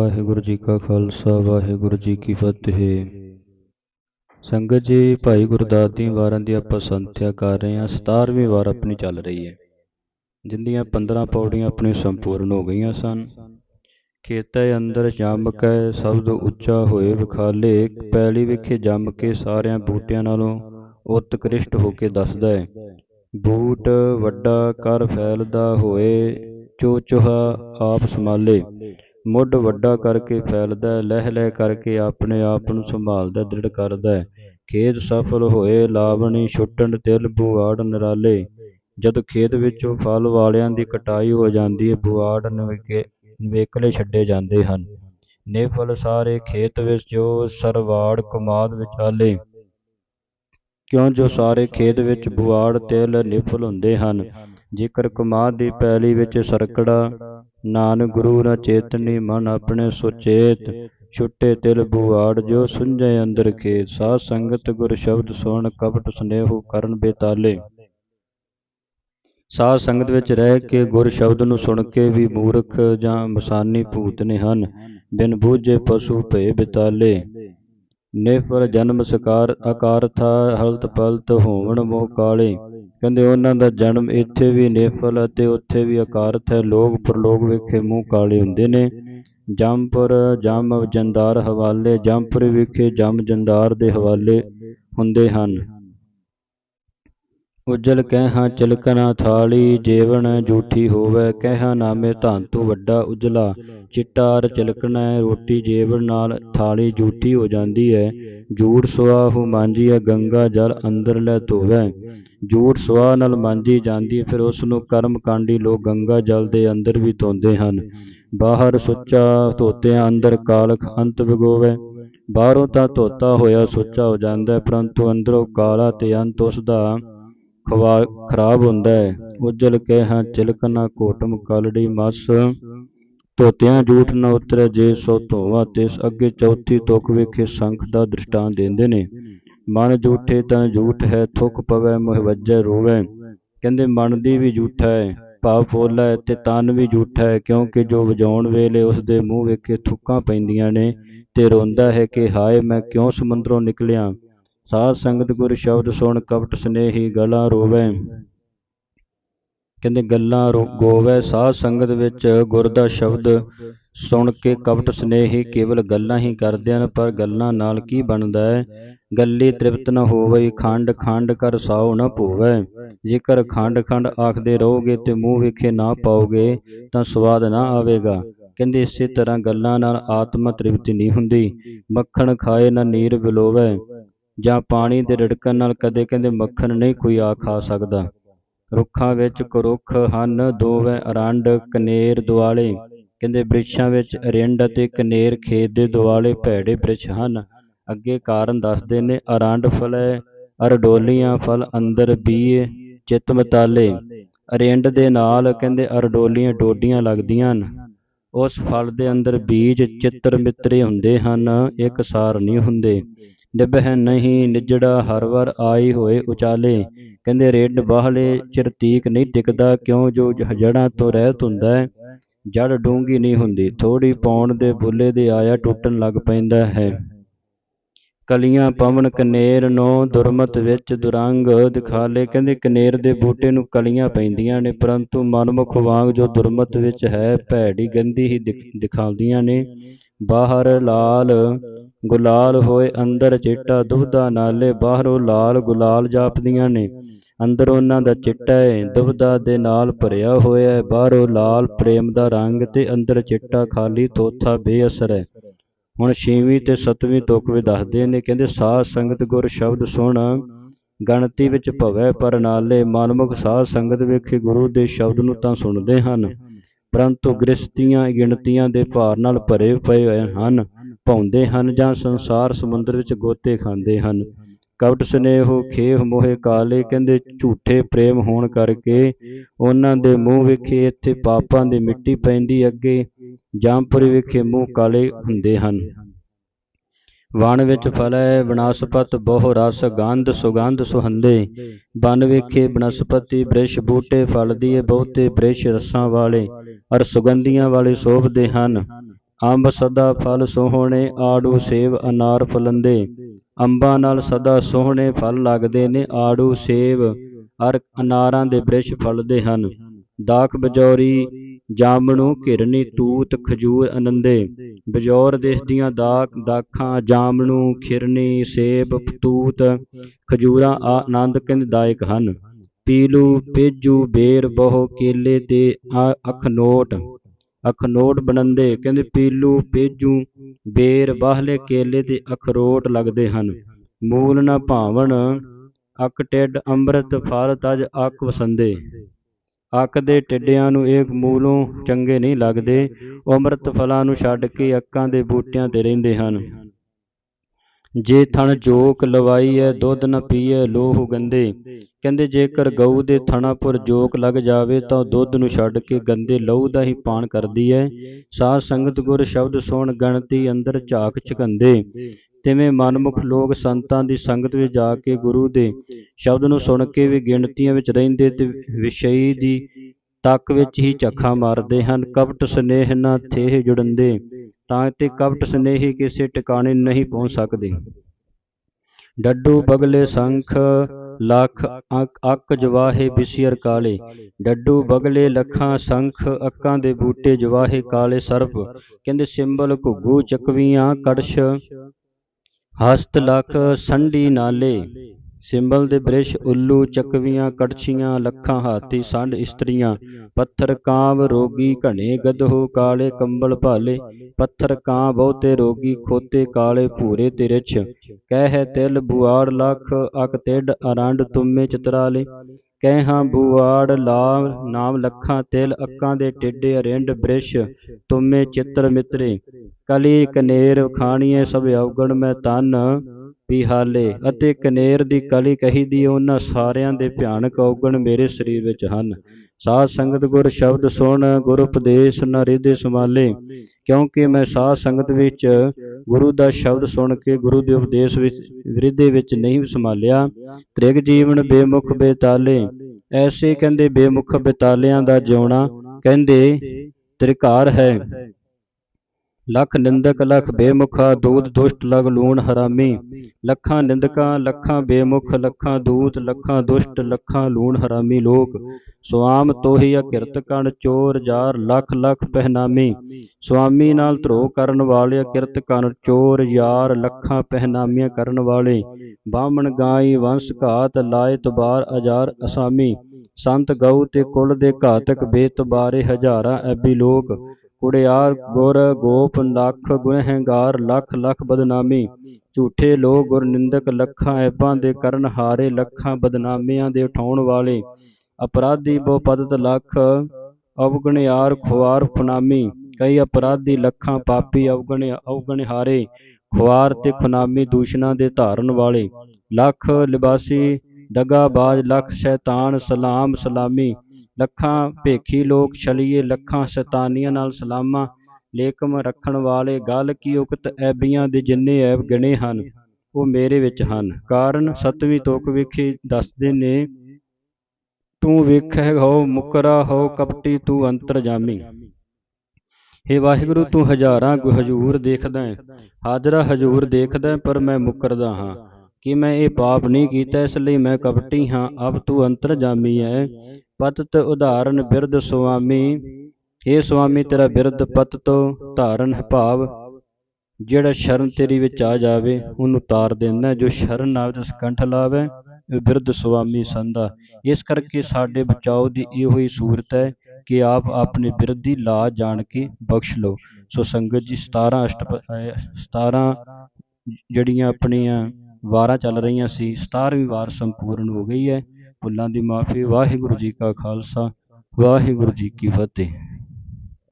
ਵਾਹਿਗੁਰੂ ਜੀ ਕਾ ਖਾਲਸਾ, ਵਾਹਿਗੁਰੂ ਜੀ ਕੀ ਫਤਿਹ। ਸੰਗਤ ਜੀ, ਭਾਈ ਗੁਰਦਾਸ ਦੀ ਵਾਰਾਂ ਦੀ ਆਪਾਂ ਸੰਥਿਆ ਕਰ ਰਹੇ ਹਾਂ। 17ਵੀਂ ਵਾਰ ਆਪਣੀ ਚੱਲ ਰਹੀ ਹੈ। ਜਿੰਦੀਆਂ 15 ਪੌੜੀਆਂ ਆਪਣੀ ਸੰਪੂਰਨ ਹੋ ਗਈਆਂ ਸਨ। ਖੇਤੈ ਅੰਦਰ ਜੰਮ ਕੇ ਸ਼ਬਦ ਉੱਚਾ ਹੋਏ ਵਿਖਾਲੇ ਪੈਲੀ ਵਿਖੇ ਜੰਮ ਕੇ ਸਾਰਿਆਂ ਬੂਟਿਆਂ ਨਾਲੋਂ ਉਤਕ੍ਰਿਸ਼ਟ ਹੋ ਕੇ ਦੱਸਦਾ ਹੈ, ਬੂਟ ਵੱਡਾ ਕਰ ਫੈਲਦਾ ਹੋਏ ਚੋ ਚੋਹਾ ਆਪ ਸੰਭਾਲੇ। ਮੁੱਢ ਵੱਡਾ ਕਰਕੇ ਫੈਲਦਾ ਲਹਿ ਲਹਿ ਕਰਕੇ ਆਪਣੇ ਆਪ ਨੂੰ ਸੰਭਾਲਦਾ ਦ੍ਰਿੜ ਕਰਦਾ ਹੈ। ਖੇਤ ਸਫਲ ਹੋਏ, ਲਾਵਣੀ ਛੁੱਟਣ, ਤਿਲ ਬੁਆੜ ਨਿਰਾਲੇ। ਜਦ ਖੇਤ ਵਿੱਚੋਂ ਫਲ ਵਾਲਿਆਂ ਦੀ ਕਟਾਈ ਹੋ ਜਾਂਦੀ ਹੈ ਬੁਆੜ ਨਵੇਕੇ, ਨਵੇਕਲੇ ਛੱਡੇ ਜਾਂਦੇ ਹਨ। ਨੇਫਲ ਸਾਰੇ ਖੇਤ ਵਿੱਚ, ਜੋ ਸਰਵਾੜ ਕਮਾਦ ਵਿਚਾਲੇ ਕਿਉਂ ਜੋ ਸਾਰੇ ਖੇਤ ਵਿੱਚ ਬੁਆੜ ਤਿਲ ਨਿਫਲ ਹੁੰਦੇ ਹਨ? ਜੇਕਰ ਕਮਾਦ ਦੀ ਪੈਲੀ ਵਿੱਚ ਸਰਕੜਾ, ਨਾਨਕ ਗੁਰੂ ਨ ਚੇਤਨੀ ਮਨ ਆਪਣੇ ਸੁਚੇਤ, ਛੁੱਟੇ ਤਿਲ ਬੁਆੜ ਜੋ ਸੁਝੇ ਅੰਦਰ ਖੇਤ, ਸਾਧ ਸੰਗਤ ਗੁਰ ਸ਼ਬਦ ਸੁਣ ਕਪਟ ਸਨੇਹੂ ਕਰਨ ਬੇਤਾਲੇ। ਸਾਧ ਸੰਗਤ ਵਿੱਚ ਰਹਿ ਕੇ ਗੁਰ ਸ਼ਬਦ ਨੂੰ ਸੁਣ ਕੇ ਵੀ ਮੂਰਖ ਜਾਂ ਮਸਾਨੀ ਭੂਤ ਨੇ ਹਨ, ਬਿਨ ਬੂਝੇ ਪਸ਼ੂ ਭਏ ਬਿਤਾਲੇ। ਨੇਫਰ ਜਨਮ ਸਕਾਰ ਆਕਾਰ ਥਾ ਹਲਤ ਪਲਤ ਹੋਵਣ ਮੋਹ ਕਾਲੇ। ਕਹਿੰਦੇ ਉਹਨਾਂ ਦਾ ਜਨਮ ਇੱਥੇ ਵੀ ਨੇਫਲ ਅਤੇ ਉੱਥੇ ਵੀ ਅਕਾਰਤ ਹੈ ਲੋਕ ਪ੍ਰਲੋਕ ਵਿਖੇ ਮੂੰਹ ਕਾਲੇ ਹੁੰਦੇ ਨੇ। ਜੰਪੁਰ ਜਮ ਜੰਦਾਰ ਹਵਾਲੇ ਜੰਪੁਰ ਵਿਖੇ ਜਮ ਜੰਦਾਰ ਦੇ ਹਵਾਲੇ ਹੁੰਦੇ ਹਨ। ਉਜਲ ਕਹਿ ਚਿਲਕਣਾ ਥਾਲੀ ਜੀਵਨ ਜੂਠੀ ਹੋਵੇ। ਕਹਿ ਨਾਮੇ ਧੰਤੂ ਵੱਡਾ ਉਜਲਾ। ਚਿੱਟਾਰ ਚਿਲਕਣਾ, ਰੋਟੀ ਜੀਵਨ ਨਾਲ ਥਾਲੀ ਜੂਠੀ ਹੋ ਜਾਂਦੀ ਹੈ ਝੂਠ ਸੁਆਹੂ ਮਾਂਜੀ ਹੈ ਗੰਗਾ ਜਲ ਅੰਦਰ ਲੈ ਧੋਵੇ। ਜੂਠ ਸੁਆਹ ਨਾਲ ਮਾਂਜੀ ਜਾਂਦੀ, ਫਿਰ ਉਸ ਨੂੰ ਕਰਮ ਕਾਂਡੀ ਲੋਕ ਗੰਗਾ ਜਲ ਦੇ ਅੰਦਰ ਵੀ ਧੋਂਦੇ ਹਨ। ਬਾਹਰ ਸੁੱਚਾ ਧੋਤਿਆਂ, ਅੰਦਰ ਕਾਲਖ ਅੰਤ ਵਿਗੋਵੇ। ਬਾਹਰੋਂ ਤਾਂ ਧੋਤਾ ਹੋਇਆ ਸੁੱਚਾ ਹੋ ਜਾਂਦਾ ਹੈ, ਪਰੰਤੂ ਅੰਦਰੋਂ ਕਾਲਾ ਤੇ ਅੰਤ ਉਸ ਦਾ ਖਰਾਬ ਹੁੰਦਾ ਹੈ। ਉਜਲ ਕਹਿ ਹਾਂ ਚਿਲਕਨਾ ਕੋਟਮ ਕਲੜੀ ਮਸ। ਧੋਤਿਆਂ ਜੂਠ ਨਾ ਉਤਰੇ ਜੇ ਸੋ ਧੋਵਾ ਤਿਸ ਅੱਗੇ ਚੌਥੀ ਤੁਕ ਵੇਖੇ ਸੰਖ ਦਾ ਦ੍ਰਿਸ਼ਟਾਂਤ ਦਿੰਦੇ ਨੇ। ਮਨ ਝੂਠੇ ਤਾਂ ਝੂਠ ਹੈ, ਥੁੱਕ ਪਵੇ ਮੋਹ ਰੋਵੇ। ਕਹਿੰਦੇ, ਮਨ ਦੀ ਵੀ ਝੂਠਾ ਹੈ, ਭਾਵ ਫੋਲਾ ਹੈ ਤੇ ਤਨ ਵੀ ਝੂਠਾ ਹੈ, ਕਿਉਂਕਿ ਜੋ ਵਜਾਉਣ ਵੇਲੇ ਉਸ ਦੇ ਮੂੰਹ ਵੇਖੇ ਥੁੱਕਾਂ ਪੈਂਦੀਆਂ ਨੇ ਤੇ ਰੋਂਦਾ ਹੈ ਕਿ, ਹਾਏ, ਮੈਂ ਕਿਉਂ ਸਮੁੰਦਰੋਂ ਨਿਕਲਿਆ? ਸਾਧ ਸੰਗਤ ਗੁਰ ਸ਼ਬਦ ਸੁਣ, ਕਪਟ ਸਨੇਹੀ ਗਲਾ ਰੋਵੇ। ਕਹਿੰਦੇ, ਗੱਲਾਂ ਗੋਵੇ। ਸਾਧ ਸੰਗਤ ਵਿੱਚ ਗੁਰ ਦਾ ਸ਼ਬਦ ਸੁਣ ਕੇ ਕਪਟ ਸਨੇਹੀ ਕੇਵਲ ਗੱਲਾਂ ਹੀ ਕਰਦੇ ਹਨ, ਪਰ ਗੱਲਾਂ ਨਾਲ ਕੀ ਬਣਦਾ ਹੈ? ਗੱਲੀ ਤ੍ਰਿਪਤ ਨ ਹੋਵੇ ਖੰਡ ਖੰਡ ਕਰ ਸਾਉ ਨ ਭੋਵੇ। ਜੇਕਰ ਖੰਡ ਖੰਡ ਆਖਦੇ ਰਹੋਗੇ ਤੇ ਮੂੰਹ ਵਿਖੇ ਨਾ ਪਾਓਗੇ, ਤਾਂ ਸਵਾਦ ਨਾ ਆਵੇਗਾ। ਕਹਿੰਦੇ, ਇਸੇ ਤਰ੍ਹਾਂ ਗੱਲਾਂ ਨਾਲ ਆਤਮਾ ਤ੍ਰਿਪਤੀ ਨਹੀਂ ਹੁੰਦੀ। ਮੱਖਣ ਖਾਏ ਨਾ ਨੀਰ ਬਿਲੋਵੇ। ਜਾਂ ਪਾਣੀ ਦੇ ਰੜਕਣ ਨਾਲ ਕਦੇ ਕਹਿੰਦੇ, ਮੱਖਣ ਨਹੀਂ ਕੋਈ ਆ ਖਾ ਸਕਦਾ। ਰੁੱਖਾਂ ਵਿੱਚ ਕਰੁੱਖ, ਹਨ, ਦੋਵੇਂ, ਅਰੰਡ, ਕਨੇਰ, ਦੁਆਲੇ। ਕਹਿੰਦੇ, ਬ੍ਰਿਛਾਂ ਵਿੱਚ ਅਰਿੰਡ ਅਤੇ ਕਨੇਰ ਖੇਤ ਦੇ ਦੁਆਲੇ ਭੈੜੇ ਬ੍ਰਿਛ ਹਨ। ਅੱਗੇ ਕਾਰਨ ਦੱਸਦੇ ਨੇ, ਅਰੰਡ ਫਲੈ ਅਰਡੋਲੀਆਂ ਫਲ ਅੰਦਰ ਬੀਏ, ਚਿਤ ਮਤਾਲੇ। ਅਰਿੰਡ ਦੇ ਨਾਲ ਕਹਿੰਦੇ ਅਰਡੋਲੀਆਂ ਡੋਡੀਆਂ ਲੱਗਦੀਆਂ ਹਨ। ਉਸ ਫਲ ਦੇ ਅੰਦਰ ਬੀਜ ਚਿੱਤਰ ਮਿੱਤਰੇ ਹੁੰਦੇ ਹਨ, ਇੱਕ ਸਾਰ ਨਹੀਂ ਹੁੰਦੇ। ਨਿਭਹਿ ਨਹੀਂ, ਨਿਜੜਾ ਹਰ ਵਾਰ ਆਈ ਹੋਏ ਉਚਾਲੇ। ਕਹਿੰਦੇ ਰੇਡ ਬਾਹਲੇ, ਚਰਤੀਕ ਨਹੀਂ ਟਿਕਦਾ, ਕਿਉਂ ਜੋ ਜੜਾਂ ਤੋਂ ਰਹਿਤ ਹੁੰਦਾ ਹੈ, ਜੜ ਡੂੰਗੀ ਨਹੀਂ ਹੁੰਦੀ। ਥੋੜੀ ਪਾਉਣ ਦੇ ਬੁੱਲੇ ਦੇ ਆਇਆ ਟੁੱਟਣ ਲੱਗ ਪੈਂਦਾ ਹੈ। ਕਲੀਆਂ ਪਵਨ ਕਨੇਰ ਨੂੰ ਦੁਰਮਤ ਵਿੱਚ ਦੁਰੰਗ ਦਿਖਾਲੇ ਕਹਿੰਦੇ ਕਨੇਰ ਦੇ ਬੂਟੇ ਨੂੰ ਕਲੀਆਂ ਪੈਂਦੀਆਂ ਨੇ, ਪਰੰਤੂ ਮਨਮੁਖ ਵਾਂਗ ਜੋ ਦੁਰਮਤ ਵਿੱਚ ਹੈ, ਭੈੜੀ ਗੰਦੀ ਹੀ ਦਿਖਾਉਂਦੀਆਂ ਨੇ। ਬਾਹਰ ਲਾਲ ਗੁਲਾਲ ਹੋਏ, ਅੰਦਰ ਚਿੱਟਾ ਦੁਬਦਾ ਨਾਲੇ, ਬਾਹਰੋਂ ਲਾਲ ਗੁਲਾਲ ਜਾਪਦੀਆਂ ਨੇ। ਅੰਦਰ ਉਹਨਾਂ ਦਾ ਚਿੱਟਾ ਹੈ ਦੁਬਦਾ ਦੇ ਨਾਲ ਭਰਿਆ ਹੋਇਆ ਹੈ ਬਾਹਰੋਂ ਲਾਲ ਪ੍ਰੇਮ ਦਾ ਰੰਗ ਤੇ ਅੰਦਰ ਚਿੱਟਾ ਖਾਲੀ ਤੋਥਾ ਬੇਅਸਰ ਹੈ ਹੁਣ ਛੇਵੀਂ ਤੇ ਸੱਤਵੀਂ ਤੁਕ ਵੀ ਦੱਸਦੇ ਨੇ, ਕਹਿੰਦੇ ਸਾਧ ਸੰਗਤ ਗੁਰ ਸ਼ਬਦ ਸੁਣ, ਗਣਤੀ ਵਿੱਚ ਭਵੈ ਪਰ ਨਾਲੇ ਮਨਮੁਖ ਸਾਧ ਸੰਗਤ ਵੇਖੇ ਗੁਰੂ ਦੇ ਸ਼ਬਦ ਨੂੰ ਤਾਂ ਸੁਣਦੇ ਹਨ। ਪਰੰਤੂ ਗ੍ਰਸਤੀਆਂ ਗਿਣਤੀਆਂ ਦੇ ਭਾਰ ਨਾਲ ਭਰੇ ਪਏ ਹਨ ਪਾਉਂਦੇ ਹਨ ਜਾਂ ਸੰਸਾਰ ਸਮੁੰਦਰ ਵਿੱਚ ਗੋਤੇ ਖਾਂਦੇ ਹਨ। ਕਪਟ ਸਨੇਹੋ ਖੇਹ ਮੋਹੇ ਕਾਲੇ, ਕਹਿੰਦੇ ਝੂਠੇ ਪ੍ਰੇਮ ਹੋਣ ਕਰਕੇ ਉਹਨਾਂ ਦੇ ਮੂੰਹ ਵਿਖੇ, ਇੱਥੇ ਪਾਪਾਂ ਦੀ ਮਿੱਟੀ ਪੈਂਦੀ ਅੱਗੇ ਜਾਂਪੁਰੀ ਵਿਖੇ ਮੂੰਹ ਕਾਲੇ ਹੁੰਦੇ ਹਨ। ਵਣ ਵਿੱਚ ਫਲੈ ਬਨਸਪਤ ਬਹੁ ਰਸ, ਗੰਧ ਸੁਗੰਧ ਸੁਹੰਦੇ। ਬਨ ਵਿਖੇ ਬਨਸਪਤੀ, ਬ੍ਰਿਸ਼ ਬੂਟੇ ਫਲ ਦੀਏ ਬਹੁਤੇ, ਬ੍ਰਿਸ਼ ਰਸਾਂ ਵਾਲੇ। ਅਰ ਸੁਗੰਧੀਆਂ ਵਾਲੇ ਸੋਭਦੇ ਹਨ। ਅੰਬ ਸਦਾ ਫਲ ਸੋਹਣੇ, ਆੜੂ ਸੇਬ ਅਨਾਰ ਫਲੰਦੇ। ਅੰਬਾਂ ਨਾਲ ਸਦਾ ਸੋਹਣੇ ਫਲ ਲੱਗਦੇ ਨੇ, ਆੜੂ ਸੇਬ ਅਰ ਅਨਾਰਾਂ ਦੇ ਬ੍ਰਿਸ਼ ਫਲਦੇ ਹਨ। ਦਾਖ ਬਜੌਰੀ, ਜਾਮਣੂ, ਘਿਰਨੀ, ਤੂਤ, ਖਜੂਰ, ਅਨੰਦੇ। ਬਜੌਰ ਦੇਸ਼ ਦੀਆਂ ਦਾਖ, ਦਾਖਾਂ, ਜਾਮਣੂ, ਖਿਰਨੀ, ਸੇਬ, ਤੂਤ, ਖਜੂਰਾਂ ਆਨੰਦ ਕਿੰਦਾਇਕ ਹਨ। ਪੀਲੂ, ਪੇਜੂ, ਬੇਰ, ਬਹੁ, ਕੇਲੇ ਤੇ ਅਖਨੋਟ ਅਖਨੋਟ ਬਣੰਦੇ ਕਹਿੰਦੇ ਪੀਲੂ, ਪੇਜੂ, ਬੇਰ, ਬਾਹਲੇ ਕੇਲੇ ਤੇ ਅਖਰੋਟ ਲੱਗਦੇ ਹਨ। ਮੂਲ ਨਾ ਭਾਵਨ ਅਕ ਟਿੱਡ ਅੰਮ੍ਰਿਤ, ਫਲ ਤਜ ਅਕ ਵਸੰਦੇ। ਅੱਕ ਦੇ ਟਿੱਡਿਆਂ ਨੂੰ ਇਹ ਮੂਲੋਂ ਚੰਗੇ ਨਹੀਂ ਲੱਗਦੇ ਉਹ ਅੰਮ੍ਰਿਤ ਫਲਾਂ ਨੂੰ ਛੱਡ ਕੇ ਅੱਕਾਂ ਦੇ ਬੂਟਿਆਂ ਤੇ ਰਹਿੰਦੇ ਹਨ। ਜੇ ਥਣ ਜੋਕ ਲਵਾਈਐ, ਦੁੱਧ ਨ ਪੀਐ, ਲੋਹ ਗੰਦੇ। ਕਹਿੰਦੇ ਜੇਕਰ ਗਊ ਦੇ ਥਣਾ ਪਰ ਜੋਕ ਲੱਗ ਜਾਵੇ, ਤਾਂ ਦੁੱਧ ਨੂੰ ਛੱਡ ਕੇ ਗੰਦੇ ਲਹੂ ਦਾ ਹੀ ਪਾਣ ਕਰਦੀ ਹੈ ਸਾਧ ਸੰਗਤ ਗੁਰ ਸ਼ਬਦ ਸੁਣ ਗਣਤੀ ਅੰਦਰ ਝਾਕ ਚਕੰਦੇ ਤਿਵੇਂ ਮਨਮੁਖ ਲੋਕ ਸੰਤਾਂ ਦੀ ਸੰਗਤ ਵਿੱਚ ਜਾ ਕੇ ਗੁਰੂ ਦੇ ਸ਼ਬਦ ਨੂੰ ਸੁਣ ਕੇ ਵੀ ਗਿਣਤੀਆਂ ਵਿੱਚ ਰਹਿੰਦੇ ਤੇ ਵਿਸ਼ਈ ਦੀ ਤੱਕ ਵਿੱਚ ਹੀ ਝੱਖਾ ਮਾਰਦੇ ਹਨ। ਕਪਟ ਸਨੇਹ ਨਾ ਥੇਹ ਜੁੜੰਦੇ। ਤਾਂ ਤੇ ਕਪਟ ਸਨੇਹੀ ਕਿਸੇ ਟਿਕਾਣੇ ਨਹੀਂ ਪਹੁੰਚ ਸਕਦੇ। ਡੱਡੂ ਬਗਲੇ ਸੰਖ ਲੱਖ ਅੱਕ ਜਵਾਹੇ ਬਿਸਿਰ ਕਾਲੇ। ਡੱਡੂ ਬਗਲੇ ਲੱਖਾਂ ਸੰਖ ਅੱਕਾਂ ਦੇ ਬੂਟੇ ਜਵਾਹੇ ਕਾਲੇ ਸਰਪ। ਕਹਿੰਦੇ ਸਿੰਬਲ ਘੁੱਗੂ ਚੱਕਵੀਆਂ ਕੜਛ ਹਸਤ ਲਖ ਸੰਡੀ ਨਾਲੇ। ਸਿੰਬਲ ਦੇ ਬ੍ਰਿਸ਼, ਉੱਲੂ, ਚੱਕਵੀਆਂ, ਕੜਛੀਆਂ, ਲੱਖਾਂ ਹਾਥੀ ਸੰਡ ਇਸਤਰੀਆਂ, ਪੱਥਰ ਕਾਂਵ, ਰੋਗੀ ਘਣੇ ਗਧੋ, ਕਾਲੇ ਕੰਬਲ ਭਾਲੇ, ਪੱਥਰ ਕਾਂ ਬਹੁਤੇ ਰੋਗੀ, ਖੋਤੇ ਕਾਲੇ ਭੂਰੇ ਤੇ ਰਿਛ। ਕਹਿ ਤਿਲ, ਬੁਆੜ, ਲਖ ਅਕ ਟਿੱਡ ਅਰੰਡ, ਤੁਮੇ, ਚਤਰਾਲੇ। ਕਹਿ ਬੁਆੜ, ਲਾਵ, ਨਾਮ, ਲੱਖਾਂ, ਤਿਲ ਅੱਕਾਂ ਦੇ ਟਿੱਡੇ, ਅਰਿੰਡ, ਬ੍ਰਿਸ਼, ਤੁਮੇ, ਚਿੱਤਰ ਮਿਤਰੇ। ਕਲੀ, ਕਨੇਰ, ਖਾਣੀਏ, ਸਭ ਔਗਣ ਮੈਂ ਤਨ ਪਿਹਾਲੇ ਅਤੇ ਕਨੇਰ ਦੀ ਕਲੀ ਕਹੀ ਦੀ ਉਹਨਾਂ ਸਾਰਿਆਂ ਦੇ ਭਿਆਨਕ ਔਗਣ ਮੇਰੇ ਸਰੀਰ ਵਿੱਚ ਹਨ। ਸਾਧ ਸੰਗਤ ਗੁਰ ਸ਼ਬਦ ਸੁਣ, ਗੁਰ ਉਪਦੇਸ਼ ਨ ਰਿਦੇ ਸਮਾਲੇ ਕਿਉਂਕਿ ਮੈਂ ਸਾਧ ਸੰਗਤ ਵਿੱਚ ਗੁਰੂ ਦਾ ਸ਼ਬਦ ਸੁਣ ਕੇ ਗੁਰੂ ਦੇ ਉਪਦੇਸ਼ ਵਿੱਚ ਵਿਰਦੇ ਵਿੱਚ ਨਹੀਂ ਸੰਭਾਲਿਆ। ਤ੍ਰਿਗ ਜੀਵਨ ਬੇਮੁਖ ਬੇਤਾਲੇ, ਐਸੇ ਕਹਿੰਦੇ ਬੇਮੁਖ ਬੇਤਾਲਿਆਂ ਦਾ ਜਿਉਣਾ, ਕਹਿੰਦੇ ਤ੍ਰਿਕਾਰ ਹੈ। ਲਖ ਨਿੰਦਕ, ਲਖ ਬੇਮੁਖਾ, ਦੂਤ ਦੁਸ਼ਟ, ਲਗ ਲੂਣ ਹਰਾਮੀ। ਲੱਖਾਂ ਨਿੰਦਕਾਂ, ਲੱਖਾਂ ਬੇਮੁਖ, ਲੱਖਾਂ ਦੂਤ, ਲੱਖਾਂ ਦੁਸ਼ਟ, ਲੱਖਾਂ ਲੂਣ ਹਰਾਮੀ ਲੋਕ। ਸੁਆਮ ਤੋਹੀ ਅਕਿਰਤ ਕਣ ਚੋਰ ਜਾਰ ਲੱਖ ਲੱਖ ਪਹਿਨਾਮੀ। ਸੁਆਮੀ ਨਾਲ ਧਰੋ ਕਰਨ ਵਾਲੇ ਅਕਿਰਤ ਕਣ ਚੋਰ ਯਾਰ ਲੱਖਾਂ ਪਹਿਨਾਮੀਆਂ ਕਰਨ ਵਾਲੇ। ਬਾਹਮਣ ਗਾਈ, ਵੰਸ ਘਾਤ ਲਾਏ ਤਬਾਰ ਅਜਾਰ ਅਸਾਮੀ। ਸੰਤ ਗਊ ਤੇ ਕੁਲ ਦੇ ਘਾਤਕ ਬੇਤਬਾਰੇ ਹਜ਼ਾਰਾਂ ਐਬੀ ਲੋਕ, ਕੁੜਿਆਰ, ਗੁਰ, ਗੋਪ, ਲੱਖ ਗੁਨਹਗਾਰ ਲੱਖ ਲੱਖ ਬਦਨਾਮੀ, ਝੂਠੇ ਲੋਕ ਗੁਰ ਨਿੰਦਕ ਲੱਖਾਂ ਐਬਾਂ ਦੇ ਕਰਨ ਹਾਰੇ ਲੱਖਾਂ ਬਦਨਾਮੀਆਂ ਦੇ ਉਠਾਉਣ ਵਾਲੇ, ਅਪਰਾਧੀ ਬਹੁ ਲੱਖ, ਅਵਗਣਿਆਰ, ਖੁਆਰ ਫਨਾਮੀ ਕਈ ਅਪਰਾਧੀ ਲੱਖਾਂ ਪਾਪੀ ਅਵਗਣ, ਅਵਗਣਹਾਰੇ, ਖੁਆਰ ਤੇ ਖੁਨਾਮੀ ਦੂਸ਼ਣਾਂ ਦੇ ਧਾਰਨ ਵਾਲੇ, ਲੱਖ, ਲਿਬਾਸੀ ਦਗਾਬਾਜ਼ ਲੱਖ ਸ਼ੈਤਾਨ ਸਲਾਮ ਸਲਾਮੀ। ਲੱਖਾਂ ਭੇਖੀ ਲੋਕ ਛਲੀਏ, ਲੱਖਾਂ ਸ਼ੈਤਾਨੀਆਂ ਨਾਲ ਸਲਾਮਾਂ। ਲੇਕਮ ਰੱਖਣ ਵਾਲੇ ਗੱਲ ਕੀ ਉਕਤ ਐਬੀਆਂ ਦੇ ਜਿੰਨੇ ਐਬ ਗਿਣੇ ਹਨ, ਉਹ ਮੇਰੇ ਵਿੱਚ ਹਨ। ਕਾਰਨ ਸਤਵੀਂ ਤੋਕ ਵੇਖੀ ਦੱਸਦੇ ਨੇ, ਤੂੰ ਵੇਖੈ ਹੋ ਮੁਕਰਾ ਹੋ ਕਪਟੀ ਤੂੰ ਅੰਤਰ ਜਾਮੀ। ਹੇ ਵਾਹਿਗੁਰੂ, ਤੂੰ ਹਜ਼ਾਰਾਂ ਗੁ ਹਜੂਰ ਦੇਖਦਾ ਹੈ। ਹਾਜ਼ਰਾ ਹਜੂਰ ਦੇਖਦਾ ਪਰ ਮੈਂ ਮੁਕਰਦਾ ਹਾਂ। ਕਿ ਮੈਂ ਇਹ ਪਾਪ ਨਹੀਂ ਕੀਤਾ ਇਸ ਲਈ ਮੈਂ ਕਪਟੀ ਹਾਂ। ਅਬ ਤੂੰ ਅੰਤਰਜਾਮੀ ਹੈ ਪਤਤ ਉਦਾਹਰਨ ਬਿਰਧ ਸੁਆਮੀ। हे ਸੁਆਮੀ ਤੇਰਾ ਬਿਰਧ ਪਤ ਤੋਂ ਧਾਰਨ ਹੈ ਭਾਵ। ਜਿਹੜਾ ਸ਼ਰਨ ਤੇਰੀ ਵਿੱਚ ਆ ਜਾਵੇ ਉਹਨੂੰ ਤਾਰ ਦਿੰਦਾ ਜੋ ਸ਼ਰਨ ਆਵੇ ਤਾਂ ਸਕੰਠ ਲਾਵੇ ਬਿਰਧ ਸੁਆਮੀ ਸੰਦਾ ਇਸ ਕਰਕੇ ਸਾਡੇ ਬਚਾਓ ਦੀ ਇਹੋ ਹੀ ਸੂਰਤ ਹੈ ਕਿ ਆਪ ਆਪਣੇ ਬਿਰਧ ਦੀ ਲਾਜ ਜਾਣ ਕੇ ਬਖਸ਼ ਲਓ। ਸੋ ਸੰਗਤ ਜੀ 17 ਅਸ਼ਟਪ 17 ਜਿਹੜੀਆਂ ਆਪਣੀਆਂ ਵਾਰਾਂ ਚੱਲ ਰਹੀਆਂ ਸੀ 17ਵੀਂ ਵਾਰ ਸੰਪੂਰਨ ਹੋ ਗਈ ਹੈ। ਭੁੱਲਾਂ ਦੀ ਮਾਫੀ, ਵਾਹਿਗੁਰੂ ਜੀ ਕਾ ਖਾਲਸਾ, ਵਾਹਿਗੁਰੂ ਜੀ ਕੀ ਫਤਿਹ।